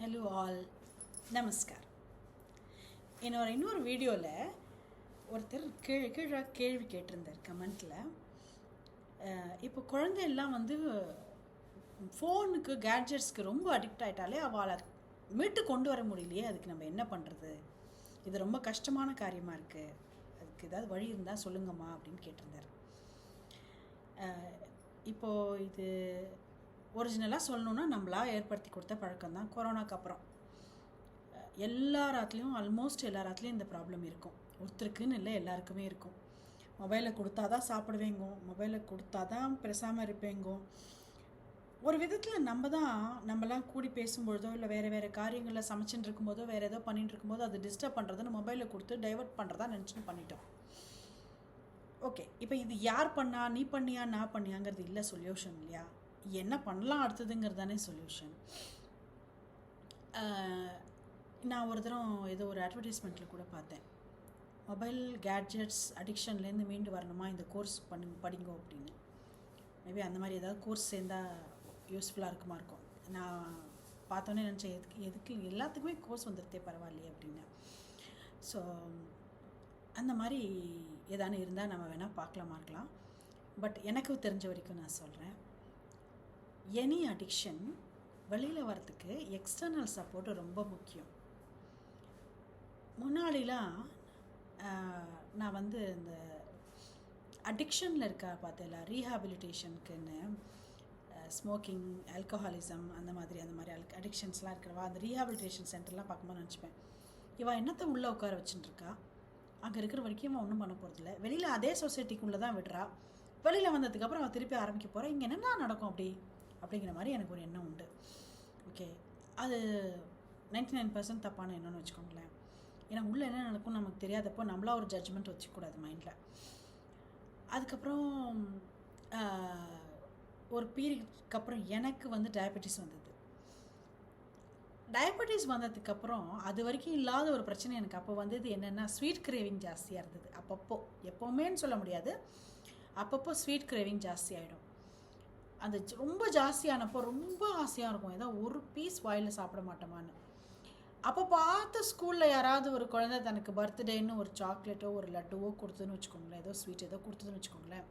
Hello all நமஸ்கார் என்னோட இன்னொரு வீடியோவில் ஒருத்தர் கீழே கீழே கேள்வி கேட்டிருந்தார் கமெண்ட்டில் இப்போ குழந்தையெல்லாம் வந்து ஃபோனுக்கு கேட்ஜெட்ஸ்க்கு ரொம்ப அடிக்ட் ஆகிட்டாலே அவளை மீட்டு கொண்டு வர முடியலையே அதுக்கு நம்ம என்ன பண்ணுறது இது ரொம்ப கஷ்டமான காரியமாக இருக்குது அதுக்கு ஏதாவது வழி இருந்தால் சொல்லுங்கம்மா அப்படின்னு கேட்டிருந்தார். இப்போது இது ஒரிஜினலாக சொல்லணுன்னா நம்மளா ஏற்படுத்தி கொடுத்த பழக்கம் தான் கொரோனாக்கு அப்புறம். எல்லாராத்துலேயும் எல்லா ஆல்மோஸ்ட் எல்லாராத்துலேயும் இந்த ப்ராப்ளம் இருக்கும். ஒருத்தருக்குன்னு இல்லை எல்லாருக்குமே இருக்கும். மொபைலை கொடுத்தா தான் சாப்பிடுவேங்கோ மொபைலை கொடுத்தா தான் பேசாமல் இருப்பேங்கோ. ஒரு விதத்தில் நம்ம தான் நம்மலாம் கூடி பேசும்பொழுதோ இல்லை வேறு வேறு காரியங்களில் சமைச்சுட்டு இருக்கும்போதோ வேறு ஏதோ பண்ணிட்டு இருக்கும்போது அது டிஸ்டர்ப் பண்ணுறதுன்னு மொபைலில் கொடுத்து டைவர்ட் பண்ணுறதா நினச்சின்னு பண்ணிட்டோம். ஓகே இப்போ இது யார் பண்ணா நீ பண்ணியா நான் பண்ணியாங்கிறது இல்லை சொல்யூஷன் இல்லையா? என்ன பண்ணலாம் அடுத்ததுங்கிறது தானே சொல்யூஷன் நான் ஒரு தரம் ஏதோ ஒரு அட்வர்டைஸ்மெண்ட்டில் கூட பார்த்தேன். மொபைல் கேட்ஜெட்ஸ் அடிக்ஷன்லேருந்து மீண்டு வரணுமா? இந்த கோர்ஸ் பண்ணு படிங்கோ அப்படின்னு. மேபி அந்த மாதிரி ஏதாவது கோர்ஸ் சேர்ந்தால் யூஸ்ஃபுல்லாக இருக்குமா இருக்கும். நான் பார்த்தோன்னே நினச்சேன் எதுக்கு எதுக்கு எல்லாத்துக்குமே கோர்ஸ் வந்துருத்தே பரவாயில்லையே அப்படின்னு. ஸோ அந்த மாதிரி ஏதானு இருந்தால் நம்ம வேணால் பார்க்கலாமா இருக்கலாம். பட் எனக்கு தெரிஞ்ச வரைக்கும் நான் சொல்கிறேன் எனி அடிக்ஷன் வெளியில் வரத்துக்கு எக்ஸ்டர்னல் சப்போர்ட் ரொம்ப முக்கியம். முன்னாடிலாம் நான் வந்து இந்த அடிக்ஷனில் இருக்கா பார்த்தேல ரீஹாபிலிட்டேஷனுக்குன்னு ஸ்மோக்கிங் ஆல்கஹாலிசம் அந்த மாதிரி அந்த மாதிரி அல்க் அடிக்ஷன்ஸ்லாம் இருக்கிறவா அந்த ரீஹாபிலிட்டேஷன் சென்டர்லாம் பார்க்கும்போது நினச்சிப்பேன் இவன் என்னத்தை உள்ளே உட்கார வச்சுட்டுருக்கா அங்கே இருக்கிற வரைக்கும் அவன் ஒன்றும் பண்ண போகிறதில்ல வெளியில் அதே சொசைட்டிக்குள்ளே தான் விடுறா. வெளியில் வந்ததுக்கப்புறம் அவன் திருப்பி ஆரம்பிக்க போகிறான் இங்கே என்னென்ன நடக்கும் அப்படி? அப்படிங்கிற மாதிரி எனக்கு ஒரு எண்ணம் உண்டு. ஓகே அது நைன்டி நைன் பர்சன்ட் தப்பான எண்ணம்னு வச்சுக்கோங்களேன். ஏன்னா உள்ளே என்ன நடக்கும் நமக்கு தெரியாதப்போ நம்மளா ஒரு ஜட்ஜ்மெண்ட் வச்சுக்கூடாது மைண்டில் அதுக்கப்புறம் ஒரு பீரியட்க்கு அப்புறம் எனக்கு வந்து டயபெட்டிஸ் வந்தது. டயபெட்டிஸ் வந்ததுக்கப்புறம் அது வரைக்கும் இல்லாத ஒரு பிரச்சனை எனக்கு அப்போ வந்தது என்னென்னா ஸ்வீட் கிரேவிங் ஜாஸ்தியாக இருந்தது. அப்பப்போ. எப்போவுமேன்னு சொல்ல முடியாது. அப்பப்போ ஸ்வீட் கிரேவிங் ஜாஸ்தி ஆகிடும் அந்த ரொம்ப ஜாஸ்தியானப்போ ரொம்ப ஆசையாக இருக்கும். ஏதோ ஒரு பீஸ் வாயில் சாப்பிட மாட்டோமான்னு. அப்போ பார்த்து ஸ்கூலில் யாராவது ஒரு குழந்தை தனக்கு பர்த்டேன்னு ஒரு சாக்லேட்டோ ஒரு லட்டுவோ கொடுத்துன்னு வச்சுக்கோங்களேன். ஏதோ ஸ்வீட் ஏதோ கொடுத்ததுன்னு வச்சுக்கோங்களேன்.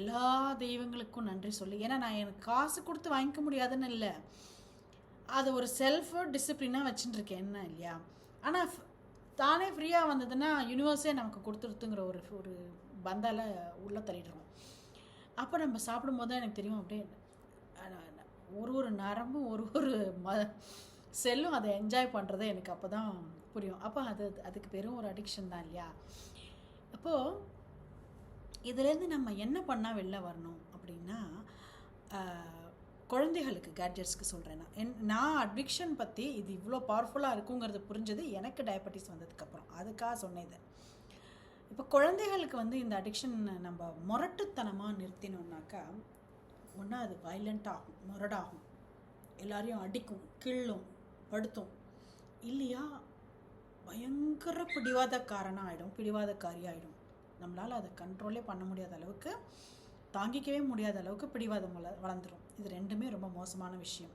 எல்லா தெய்வங்களுக்கும் நன்றி சொல்லி. ஏன்னா நான் எனக்கு காசு கொடுத்து வாங்கிக்க முடியாதுன்னு இல்லை. அது ஒரு செல்ஃப் டிசிப்ளினாக வச்சுட்டுருக்கேன் என்ன இல்லையா? ஆனால் தானே ஃப்ரீயாக வந்ததுன்னா யூனிவர்ஸே நமக்கு கொடுத்துருத்துங்கிற ஒரு ஒரு பந்தால உள்ளே தள்ளிடுறோம். அப்போ நம்ம சாப்பிடும்போது தான் எனக்கு தெரியும் அப்படியே ஒரு ஒரு நரம்பும் ஒரு ஒரு ம செல்லும் அதை என்ஜாய் பண்ணுறது எனக்கு அப்போ தான் புரியும். அப்போ அது அதுக்கு பெரும் ஒரு அடிக்ஷன் தான் இல்லையா? அப்போது இதுலேருந்து நம்ம என்ன பண்ணால் வெளில வரணும் அப்படின்னா குழந்தைகளுக்கு கேட்ஜெட்ஸ்க்கு சொல்கிறேன் நான். என் நான் அட்விக்ஷன் பற்றி இது இவ்வளோ பவர்ஃபுல்லாக இருக்குங்கிறது புரிஞ்சது எனக்கு டயபெட்டிஸ் வந்ததுக்கப்புறம் அதுக்காக சொன்னேன் இதை. இப்போ குழந்தைகளுக்கு வந்து இந்த அடிக்ஷன் நம்ம முரட்டுத்தனமாக நிறுத்தினோம்னாக்கா ஒன்றா அது வைலண்ட் ஆகும் முரடாகும். எல்லாரையும் அடிக்கும் கிள்ளும் படுத்தும். இல்லையா? பயங்கர பிடிவாதக்காரனாக ஆகிடும் பிடிவாதக்காரி ஆகிடும் நம்மளால் அதை கண்ட்ரோலே பண்ண முடியாத அளவுக்கு தாங்கிக்கவே முடியாத அளவுக்கு பிடிவாதம் வள வளர்ந்துடும் இது ரெண்டுமே ரொம்ப மோசமான விஷயம்.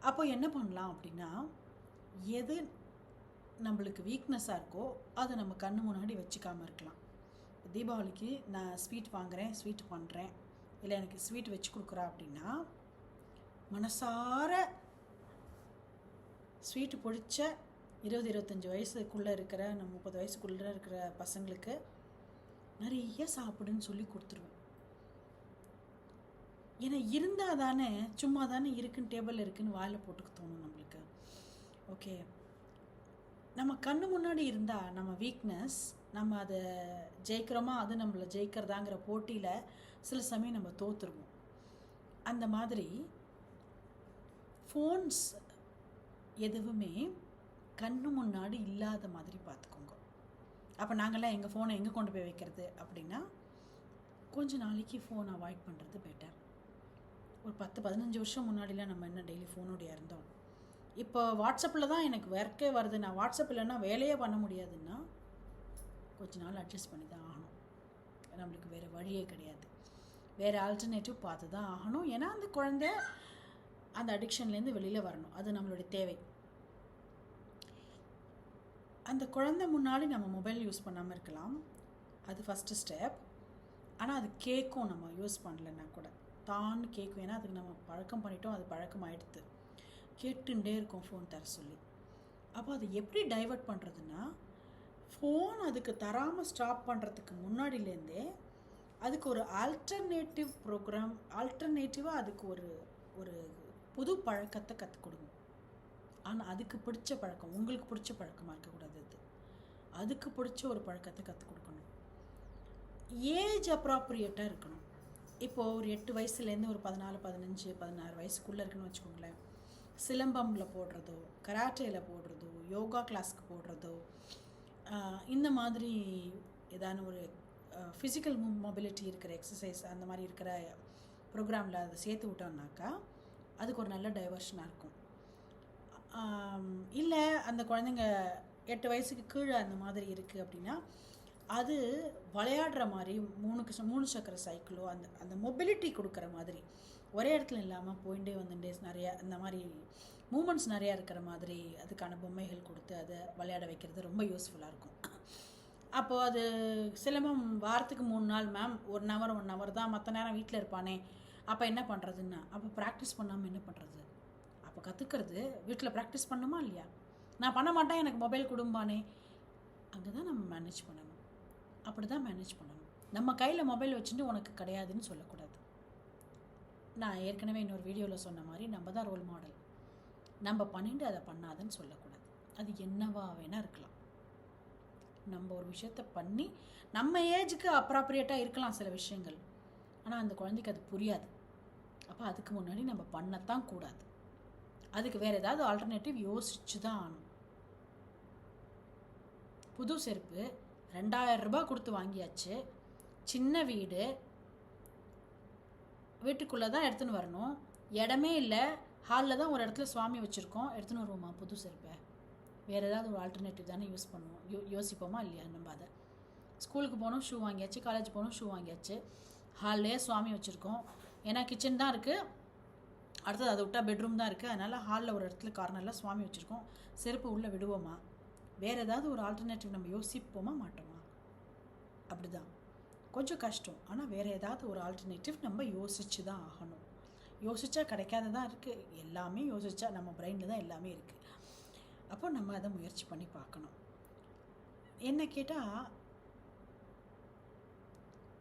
அப்போ என்ன பண்ணலாம் அப்படின்னா எது நம்மளுக்கு வீக்னஸாக இருக்கோ அதை நம்ம கண்ணு முன்னாடி வச்சுக்காமல் இருக்கலாம். தீபாவளிக்கு நான் ஸ்வீட் வாங்குகிறேன் ஸ்வீட் பண்ணுறேன் இல்லை எனக்கு ஸ்வீட் வச்சு கொடுக்குறா அப்படின்னா மனசார ஸ்வீட்டு பிடிச்ச இருபது இருபத்தஞ்சி வயசுக்குள்ளே இருக்கிற நம்ம முப்பது வயசுக்குள்ளே இருக்கிற பசங்களுக்கு நிறைய சாப்பிடுன்னு சொல்லி கொடுத்துருவேன். ஏன்னா இருந்தால் தானே சும்மா தானே இருக்குன்னு டேபிள் இருக்குன்னு வாயில் போட்டுக்க தோணும் நம்மளுக்கு. ஓகே நம்ம கண்ணு முன்னாடி இருந்தால் நம்ம வீக்னஸ் நம்ம அதை ஜெயிக்கிறோமா அது நம்மளை ஜெயிக்கிறதாங்கிற போட்டியில் சில சமயம் நம்ம தோற்றுருவோம் அந்த மாதிரி ஃபோன்ஸ் எதுவுமே கண்ணு முன்னாடி இல்லாத மாதிரி பார்த்துக்கோங்க. அப்போ நாங்கள்லாம் எங்கள் ஃபோனை எங்கே கொண்டு போய் வைக்கிறது அப்படின்னா கொஞ்ச நாளைக்கு ஃபோன் அவாய்ட் பண்ணுறது பெட்டர் ஒரு பத்து பதினஞ்சு வருஷம் முன்னாடிலாம் நம்ம என்ன டெய்லி ஃபோனோடைய இருந்தோம்? இப்போ வாட்ஸ்அப்பில் தான் எனக்கு ஒர்க்கே வருது. நான் வாட்ஸ்அப் இல்லைன்னா வேலையே பண்ண முடியாதுன்னா கொஞ்ச நாள் அட்ஜஸ்ட் பண்ணி தான் ஆகணும். நம்மளுக்கு வேறு வழியே கிடையாது. வேறு ஆல்டர்னேட்டிவ் பார்த்து தான் ஆகணும். ஏன்னா அந்த குழந்தை அந்த அடிக்ஷன்லேருந்து வெளியில் வரணும். அது நம்மளுடைய தேவை. அந்த குழந்தை முன்னாடி நம்ம மொபைல் யூஸ் பண்ணாமல் இருக்கலாம். அது ஃபஸ்ட்டு ஸ்டெப் ஆனால் அது கேட்கும் நம்ம யூஸ் பண்ணலன்னா கூட. தான் கேட்கும் ஏன்னா அதுக்கு நம்ம பழக்கம் பண்ணிட்டோம். அது பழக்கம் ஆகிடுது கேட்டுட்டே இருக்கும் ஃபோன் தர சொல்லி. அப்போ அது எப்படி டைவர்ட் பண்ணுறதுன்னா ஃபோன் அதுக்கு தராமல் ஸ்டாப் பண்ணுறதுக்கு முன்னாடிலேருந்தே அதுக்கு ஒரு ஆல்டர்னேட்டிவ் ப்ரோக்ராம் ஆல்டர்னேட்டிவாக அதுக்கு ஒரு ஒரு புது பழக்கத்தை கற்றுக் கொடுங்க ஆனால் அதுக்கு பிடிச்ச பழக்கம் உங்களுக்கு பிடிச்ச பழக்கமாக இருக்கக்கூடாது அது. அதுக்கு பிடிச்ச ஒரு பழக்கத்தை கற்றுக் கொடுக்கணும். ஏஜ் அப்ராப்ரியேட்டாக இருக்கணும். இப்போது ஒரு எட்டு வயசுலேருந்து ஒரு பதினாலு பதினஞ்சு பதினாறு வயசுக்குள்ளே இருக்குன்னு வச்சுக்கோங்களேன். சிலம்பமில் போடுறதோ கராட்டேயில் போடுறதோ யோகா கிளாஸ்க்கு போடுறதோ இந்த மாதிரி ஏதான ஒரு ஃபிசிக்கல் மொபிலிட்டி இருக்கிற எக்ஸசைஸ் அந்த மாதிரி இருக்கிற ப்ரோக்ராமில் அதை சேர்த்து விட்டோம்னாக்கா அதுக்கு ஒரு நல்ல டைவர்ஷனாக இருக்கும். இல்லை அந்த குழந்தைங்க எட்டு வயசுக்கு கீழே அந்த மாதிரி இருக்குது அப்படின்னா அது விளையாடுற மாதிரி மூணுக்கு ச- மூணு சக்கர சைக்கிளோ அந்த அந்த மொபிலிட்டி கொடுக்குற மாதிரி ஒரே இடத்துல இல்லாமல் போயிட்டே வந்துட்டே நிறையா இந்த மாதிரி மூமெண்ட்ஸ் நிறையா இருக்கிற மாதிரி அதுக்கான பொம்மைகள் கொடுத்து அதை விளையாட வைக்கிறது ரொம்ப யூஸ்ஃபுல்லாக இருக்கும். அப்போது அது சிலம்பம் வாரத்துக்கு மூணு நாள் ma'am one hour one hour தான் மற்ற நேரம் வீட்டில் இருப்பானே. அப்போ என்ன பண்ணுறதுன்னா அப்போ ப்ராக்டிஸ் பண்ணாமல் என்ன பண்ணுறது அப்போ கற்றுக்கிறது வீட்டில் ப்ராக்டிஸ் பண்ணுமா இல்லையா? நான் பண்ண மாட்டேன் எனக்கு மொபைல் கொடும்பானே. அங்கே தான் நம்ம மேனேஜ் பண்ணணும். அப்படி தான் மேனேஜ் பண்ணணும். நம்ம கையில் மொபைல் வச்சுட்டு உனக்கு கிடையாதுன்னு சொல்லக்கூடாது. நான் ஏற்கனவே இன்னொரு வீடியோவில் சொன்ன மாதிரி நம்ம தான் ரோல் மாடல் நம்ம பண்ணிட்டு அதை பண்ணாதுன்னு சொல்லக்கூடாது. அது என்னவா வேணால் இருக்கலாம். நம்ம ஒரு விஷயத்த பண்ணி நம்ம ஏஜுக்கு அப்ராப்ரியேட்டாக இருக்கலாம் சில விஷயங்கள். ஆனால் அந்த குழந்தைக்கு அது புரியாது. அப்போ அதுக்கு முன்னாடி நம்ம பண்ணத்தான் கூடாது. அதுக்கு வேறு ஏதாவது ஆல்டர்னேட்டிவ் யோசிச்சு தான் ஆகணும். புது செருப்பு ரெண்டாயிரம் ரூபாய் கொடுத்து வாங்கியாச்சு. சின்ன வீடு வீட்டுக்குள்ளே தான் எடுத்துன்னு வரணும். இடமே இல்லை. ஹாலில் தான் ஒரு இடத்துல சுவாமி வச்சுருக்கோம். எடுத்துன்னு வருவோமா? புது செருப்பை வேறு ஏதாவது ஒரு ஆல்டர்னேட்டிவ் தானே யூஸ் பண்ணுவோம். யோ யோசிப்போமா இல்லையா? நம்ம அதை. ஸ்கூலுக்கு போகணும் ஷூ வாங்கியாச்சு. காலேஜ் போகணும் ஷூ வாங்கியாச்சு. ஹால்லே சுவாமி வச்சுருக்கோம். ஏன்னா கிச்சன் தான் இருக்குது அடுத்தது அதை விட்டால் பெட்ரூம் தான் இருக்குது அதனால் ஹாலில் ஒரு இடத்துல கார்னரில் சுவாமி வச்சுருக்கோம். செருப்பு உள்ளே விடுவோமா? வேறு ஏதாவது ஒரு ஆல்டர்னேட்டிவ் நம்ம யோசிப்போமா மாட்டோமா? அப்படிதான். கொஞ்சம் கஷ்டம். ஆனால் வேறு ஏதாவது ஒரு ஆல்டர்னேட்டிவ் நம்ம யோசிச்சு தான் ஆகணும். யோசித்தா கிடைக்காது தான் இருக்குது எல்லாமே யோசித்தா நம்ம பிரெயினில் தான் எல்லாமே இருக்குது அப்போ நம்ம அதை முயற்சி பண்ணி பார்க்கணும். என்ன கேட்டால்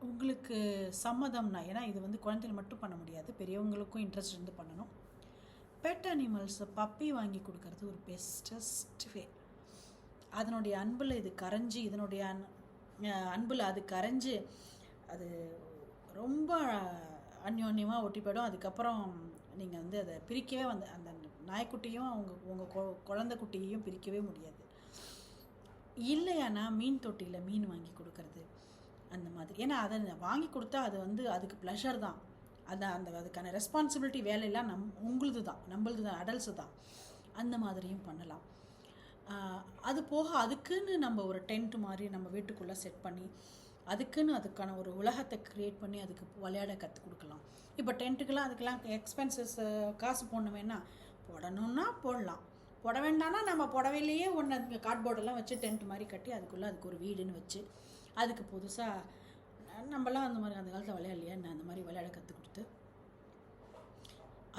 உங்களுக்கு சம்மதம்னா ஏன்னா இது வந்து குழந்தைகள் மட்டும் பண்ண முடியாது. பெரியவங்களுக்கும் இன்ட்ரெஸ்ட் இருந்து பண்ணணும். பெட் அனிமல்ஸை பப்பி வாங்கி கொடுக்கறது ஒரு பெஸ்டஸ்ட் வே அதனுடைய அன்பில் இது கரைஞ்சி இதனுடைய அன்பில் அது கரைஞ்சு அது ரொம்ப அந்யோன்யமாக ஒட்டி போயிடும். அதுக்கப்புறம் நீங்கள் வந்து அதை பிரிக்கவே வந்து அந்த நாய்க்குட்டியும் அவங்க உங்கள் கொ குழந்தை குட்டியையும் பிரிக்கவே முடியாது. இல்லையானா மீன் தொட்டியில் மீன் வாங்கி கொடுக்கறது அந்த மாதிரி. ஏன்னா அதை வாங்கி கொடுத்தா அது வந்து அதுக்கு ப்ளஷர் தான். அந்த அந்த அதுக்கான ரெஸ்பான்சிபிலிட்டி வேலையெல்லாம் நம் உங்களுது தான் நம்மளது தான் அடல்ஸு தான் அந்த மாதிரியும் பண்ணலாம். அது போக அதுக்குன்னு நம்ம ஒரு டென்ட் மாதிரி நம்ம வீட்டுக்குள்ளே செட் பண்ணி அதுக்குன்னு அதுக்கான ஒரு உலகத்தை க்ரியேட் பண்ணி அதுக்கு விளையாட கற்றுக் கொடுக்கலாம். இப்போ டென்ட்டுக்கெலாம் அதுக்கெல்லாம் எக்ஸ்பென்சஸ் காசு போடணுமேனா போடணும்னா போடலாம். போட வேண்டாம்னா நம்ம புடவையிலேயே ஒன்று அதுக்கு கார்ட்போர்டெல்லாம் வச்சு டென்ட் மாதிரி கட்டி அதுக்குள்ளே அதுக்கு ஒரு வீடுன்னு வச்சு அதுக்கு புதுசாக நம்மலாம் அந்த மாதிரி அந்த காலத்தில் விளையாடலையா? நான் அந்த மாதிரி விளையாட கற்றுக் கொடுத்து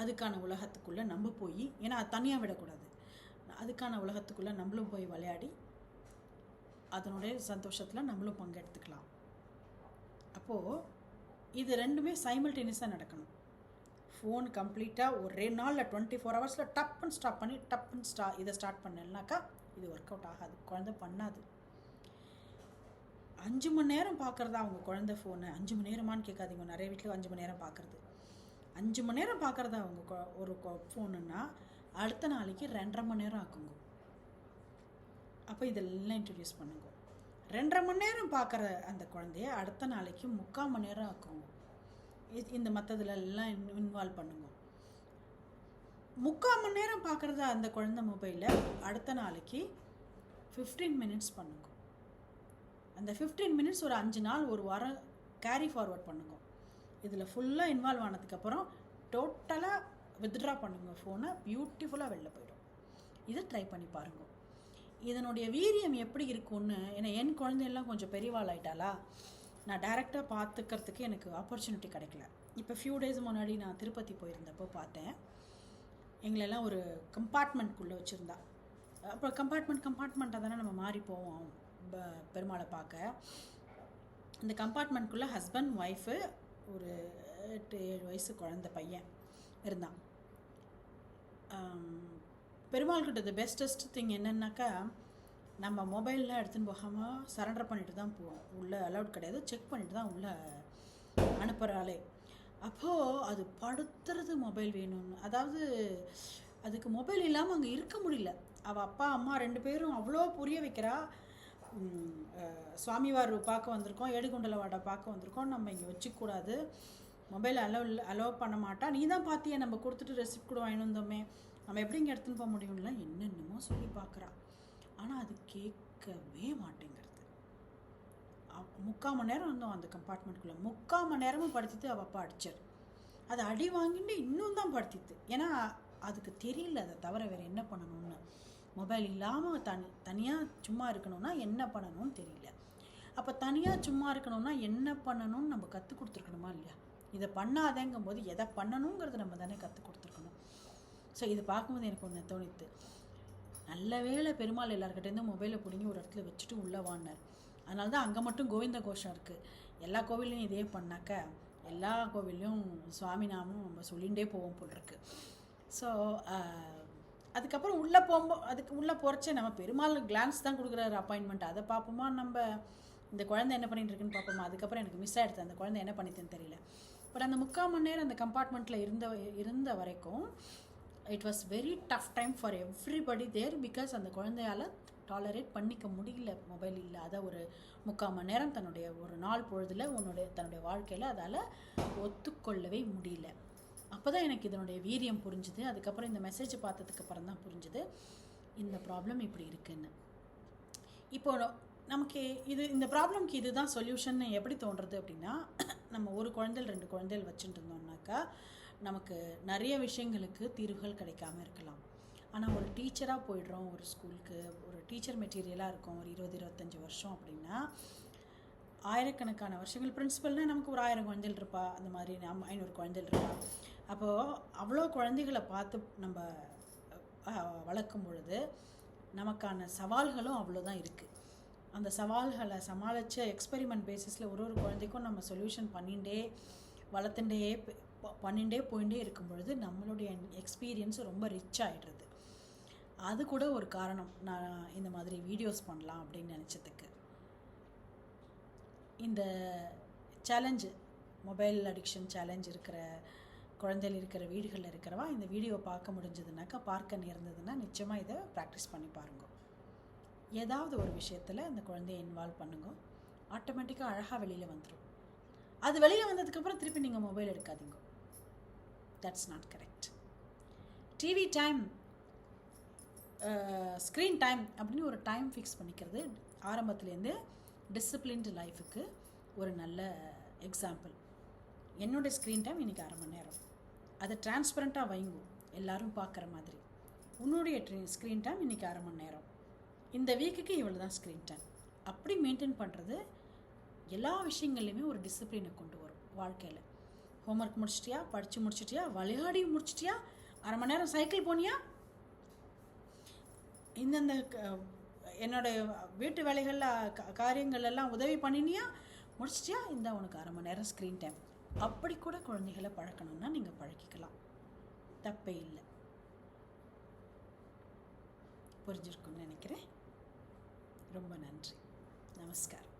அதுக்கான உலகத்துக்குள்ளே நம்ம போய் ஏன்னா அது தனியாக விடக்கூடாது. அதுக்கான உலகத்துக்குள்ளே நம்மளும் போய் விளையாடி அதனுடைய சந்தோஷத்தில் நம்மளும் பங்கெடுத்துக்கலாம். அப்போது இது ரெண்டுமே சைமல்டேனியஸாக நடக்கணும். ஃபோன் கம்ப்ளீட்டாக ஒரே நாளில் டுவெண்ட்டி ஃபோர் ஹவர்ஸில் டப்புன்னு ஸ்டாப் பண்ணி டப்புன்னு ஸ்டா இதை ஸ்டார்ட் பண்ணலனாக்கா இது ஒர்க் அவுட் ஆகாது. குழந்தை பண்ணாது. அஞ்சு மணி நேரம் பார்க்குறதா அவங்க குழந்தை ஃபோனை அஞ்சு மணி நேரமான்னு கேட்காதீங்க. நிறைய வீட்டில் அஞ்சு மணி நேரம் பார்க்குறது அஞ்சு மணி நேரம் பார்க்குறதா அவங்க கொ- ஒரு ஃபோனுன்னா அடுத்த நாளைக்கு ரெண்டரை மணி நேரம் ஆக்குங்க. அப்போ இதெல்லாம் இன்ட்ரடியூஸ் பண்ணுங்க. ரெண்டரை மணி நேரம் பார்க்குற அந்த குழந்தைய அடுத்த நாளைக்கு முக்கால் மணி நேரம் ஆக்குங்க. இந்த மற்றதுல எல்லாம் இன்வால்வ் பண்ணுங்க. முக்கால் மணி நேரம் பார்க்குறத அந்த குழந்தை மொபைலில் அடுத்த நாளைக்கு ஃபிஃப்டீன் மினிட்ஸ் பண்ணுங்க. அந்த ஃபிஃப்டீன் மினிட்ஸ் ஒரு அஞ்சு நாள் ஒரு வாரம் கேரி ஃபார்வர்ட் பண்ணுங்க. இதில் ஃபுல்லாக இன்வால்வ் ஆனதுக்கப்புறம் டோட்டலாக வித்ட்ரா பண்ணுங்கள் ஃபோனை பியூட்டிஃபுல்லாக வெளில போயிடும். இதை ட்ரை பண்ணி பாருங்க. இதனுடைய வீரியம் எப்படி இருக்கும்னு ஏன்னா என் குழந்தையெல்லாம் கொஞ்சம் பெரியவாள் ஆயிட்டாளா நான் டைரெக்டாக பார்த்துக்கிறதுக்கு எனக்கு ஆப்பர்ச்சுனிட்டி கிடைக்கல. இப்போ ஃபியூ டேஸ் முன்னாடி நான் திருப்பதி போயிருந்தப்போ பார்த்தேன். எங்களெல்லாம் ஒரு கம்பார்ட்மெண்ட்குள்ளே வச்சுருந்தா. அப்புறம் கம்பார்ட்மெண்ட் கம்பார்ட்மெண்ட்டாக தானே நம்ம மாறி போவோம் ப- பெருமாளை பார்க்க. இந்த கம்பார்ட்மெண்ட்குள்ளே ஹஸ்பண்ட் ஒய்ஃபு ஒரு எட்டு ஏழு வயசு குழந்த பையன் இருந்தான். பெருமாள் கிட்ட த பெஸ்டஸ்ட் திங் என்னன்னாக்கா நம்ம மொபைல்லாம் எடுத்துன்னு போகாமல் சரண்டர் பண்ணிட்டு தான் போவோம். உள்ளே அலவுட் கிடையாது. செக் பண்ணிட்டு தான் உள்ளே அனுப்புகிறாளே அப்போது அது படுத்துறது மொபைல் வேணும்னு. அதாவது அதுக்கு மொபைல் இல்லாமல் அங்கே இருக்க முடியல. அவள் அப்பா அம்மா ரெண்டு பேரும் அவ்வளோ புரிய வைக்கிறா. சுவாமிவார் பார்க்க வந்திருக்கோம். ஏடுகுண்டல வாடை பார்க்க வந்திருக்கோம். நம்ம இங்கே வச்சுக்கூடாது மொபைல் அலோவ் இல்லை அலோவ் பண்ண மாட்டா. நீ தான் பார்த்தியே நம்ம கொடுத்துட்டு ரெசிப்ட் கூட வாங்கிட்டு வந்தோமே. நம்ம எப்படிங்க எடுத்துன்னு போக முடியும்லாம் என்னென்னமோ சொல்லி பார்க்குறா ஆனால் அது கேட்கவே மாட்டேங்கிறது. முக்கால் மணி நேரம் இருந்தோம் அந்த கம்பார்ட்மெண்ட்குள்ளே முக்கால் மணி நேரமும் படுத்திட்டு அவள் அப்பா அடிச்சார். அதை அடி வாங்கிட்டு இன்னும் தான் படுத்திட்டு. ஏன்னா அதுக்கு தெரியல அதை தவிர வேறு என்ன பண்ணணும்னு. மொபைல் இல்லாமல் தனி தனியாக சும்மா இருக்கணும்னா என்ன பண்ணணும்னு தெரியல. அப்போ தனியாக சும்மா இருக்கணும்னா என்ன பண்ணணும்னு நம்ம கற்றுக் கொடுத்துருக்கணுமா இல்லையா? இதை பண்ணாதேங்கும் போது எதை பண்ணணுங்கிறத நம்ம தானே கற்றுக் கொடுத்துருக்கணும். ஸோ இது பார்க்கும்போது எனக்கு ஒன்று தோணித்து நல்ல வேளை பெருமாள் எல்லாருக்கிட்டேருந்து மொபைலை பிடிங்கி ஒரு இடத்துல வச்சுட்டு உள்ளே வாடினார் அதனால தான் அங்கே மட்டும் கோவிந்த கோஷம் இருக்குது எல்லா கோவில்லையும் இதே பண்ணாக்க எல்லா கோவில்லையும் சுவாமி நாமும் நம்ம சொல்லிகிட்டே போவோம் போல் இருக்கு. ஸோ அதுக்கப்புறம் உள்ளே போகும்போது அதுக்கு உள்ளே போகிறச்சே நம்ம பெருமாள் கிளான்ஸ் தான் கொடுக்குறாரு அப்பாயின்மெண்ட் அதை பார்ப்போமா நம்ம இந்த குழந்தை என்ன பண்ணிட்டு இருக்குன்னு பார்ப்போமா? அதுக்கப்புறம் எனக்கு மிஸ் ஆகிடுது அந்த குழந்தை என்ன பண்ணிட்டுன்னு தெரியல. பட் அந்த முக்கால் மணி நேரம் அந்த கம்பார்ட்மெண்ட்டில் இருந்த இருந்த வரைக்கும் it was very tough time for everybody there because அந்த குழந்தையால் டாலரேட் பண்ணிக்க முடியல மொபைல் இல்லாத ஒரு முக்கால் மணி நேரம் தன்னுடைய ஒரு நாள் பொழுதில் உன்னுடைய தன்னுடைய வாழ்க்கையில் அதால் ஒத்துக்கொள்ளவே முடியல. அப்போ தான் எனக்கு இதனுடைய வீரியம் புரிஞ்சுது. அதுக்கப்புறம் இந்த மெசேஜ் பார்த்ததுக்கு அப்புறம் தான் புரிஞ்சுது. இந்த ப்ராப்ளம் இப்படி இருக்குன்னு. இப்போ நமக்கு இது இந்த ப்ராப்ளம்க்கு இதுதான் சொல்யூஷன் எப்படி தோன்றுறது அப்படின்னா நம்ம ஒரு குழந்தைகள் ரெண்டு குழந்தைகள் வச்சுட்டு இருந்தோம்னாக்கா நமக்கு நிறைய விஷயங்களுக்கு தீர்வுகள் கிடைக்காம இருக்கலாம். ஆனால் ஒரு டீச்சராக போயிடுறோம் ஒரு ஸ்கூலுக்கு ஒரு டீச்சர் மெட்டீரியலாக இருக்கும் ஒரு இருபது இருபத்தஞ்சி வருஷம் அப்படின்னா ஆயிரக்கணக்கான வருஷங்கள். பிரின்சிபல்னால் நமக்கு ஒரு ஆயிரம் குழந்தைகள் இருப்பா அந்த மாதிரி நம்ம ஐநூறு குழந்தைகள் இருப்பா. அப்போது அவ்வளோ குழந்தைகளை பார்த்து நம்ம வளர்க்கும் பொழுது நமக்கான சவால்களும் அவ்வளோதான் இருக்குது அந்த சவால்களை சமாளித்து எக்ஸ்பெரிமெண்ட் பேசிஸில் ஒரு ஒரு குழந்தைக்கும் நம்ம சொல்யூஷன் பண்ணிகிட்டே வளர்த்துட்டே பண்ணிகிட்டே போயிட்டே இருக்கும் பொழுது நம்மளுடைய எக்ஸ்பீரியன்ஸ் ரொம்ப ரிச் ஆகிடுறது அது கூட ஒரு காரணம். நான் இந்த மாதிரி வீடியோஸ் பண்ணலாம் அப்படின்னு நினச்சதுக்கு. இந்த சேலஞ்சு மொபைல் அடிக்ஷன் சேலஞ்ச் இருக்கிற குழந்தைகள் இருக்கிற வீடுகளில் இருக்கிறவா இந்த வீடியோ பார்க்க முடிஞ்சதுனாக்கா பார்க்க நேர்ந்ததுன்னா நிச்சயமாக இதை ப்ராக்டிஸ் பண்ணி பாருங்க. ஏதாவது ஒரு விஷயத்தில் அந்த குழந்தைய இன்வால்வ் பண்ணுங்க. ஆட்டோமேட்டிக்காக அழகாக வெளியில் வந்துடும் அது வெளியில் வந்ததுக்கப்புறம் திருப்பி நீங்கள் மொபைல் எடுக்காதீங்க. That's not correct TV time screen time அப்படின்னு ஒரு டைம் ஃபிக்ஸ் பண்ணிக்கிறது ஆரம்பத்துலேருந்து டிசிப்ளின்டு லைஃபுக்கு ஒரு நல்ல எக்ஸாம்பிள் என்னோடய ஸ்க்ரீன் டைம் இன்றைக்கி அரை மணி நேரம். அதை டிரான்ஸ்பரண்ட்டாக வைங்கும் எல்லாரும் பார்க்குற மாதிரி. உன்னுடைய ஸ்க்ரீன் டைம் இன்றைக்கி அரை மணி நேரம். இந்த வீக்குக்கு இவ்வளோ தான் ஸ்க்ரீன் டைம் அப்படி மெயின்டைன் பண்ணுறது எல்லா விஷயங்கள்லையுமே ஒரு டிசிப்ளினை கொண்டு வரும் வாழ்க்கையில். ஹோம்ஒர்க் முடிச்சிட்டியா? படித்து முடிச்சிட்டியா? விளையாடி முடிச்சிட்டியா? அரை மணி நேரம் சைக்கிள் போனியா? இந்தந்த என்னுடைய வீட்டு வேலைகளில் க- காரியங்கள் எல்லாம் உதவி பண்ணினியா? முடிச்சிட்டியா? இந்த உனக்கு அரை மணி நேரம் ஸ்க்ரீன் டைம் அப்படி கூட குழந்தைகளை பழக்கணும்னா நீங்கள் பழக்கிக்கலாம் தப்பே இல்லை. புரிஞ்சிருக்குன்னு நினைக்கிறேன். ரொம்ப நன்றி. நமஸ்காரம்.